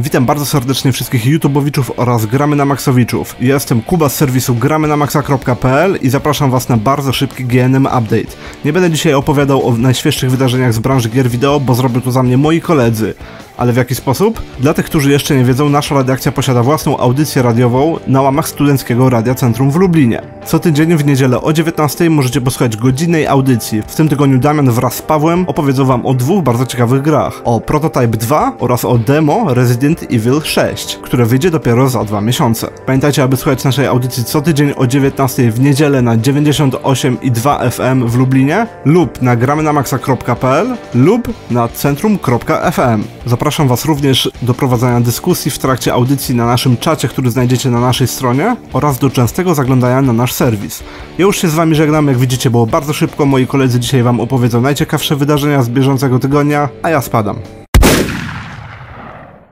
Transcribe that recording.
Witam bardzo serdecznie wszystkich YouTubowiczów oraz Gramy na Maxowiczów. Jestem Kuba z serwisu gramy na maxa.pl i zapraszam Was na bardzo szybki GNM Update. Nie będę dzisiaj opowiadał o najświeższych wydarzeniach z branży gier wideo, bo zrobią to za mnie moi koledzy. Ale w jaki sposób? Dla tych, którzy jeszcze nie wiedzą, nasza redakcja posiada własną audycję radiową na łamach Studenckiego Radia Centrum w Lublinie. Co tydzień w niedzielę o 19 możecie posłuchać godzinnej audycji. W tym tygodniu Damian wraz z Pawłem opowiedzą Wam o dwóch bardzo ciekawych grach. O Prototype 2 oraz o demo Resident Evil 6, które wyjdzie dopiero za dwa miesiące. Pamiętajcie, aby słuchać naszej audycji co tydzień o 19 w niedzielę na 98,2 FM w Lublinie lub na gramy na maxa.pl lub na centrum.fm. Zapraszam Was również do prowadzenia dyskusji w trakcie audycji na naszym czacie, który znajdziecie na naszej stronie oraz do częstego zaglądania na nasz serwis. Ja już się z Wami żegnam, jak widzicie było bardzo szybko, moi koledzy dzisiaj Wam opowiedzą najciekawsze wydarzenia z bieżącego tygodnia, a ja spadam.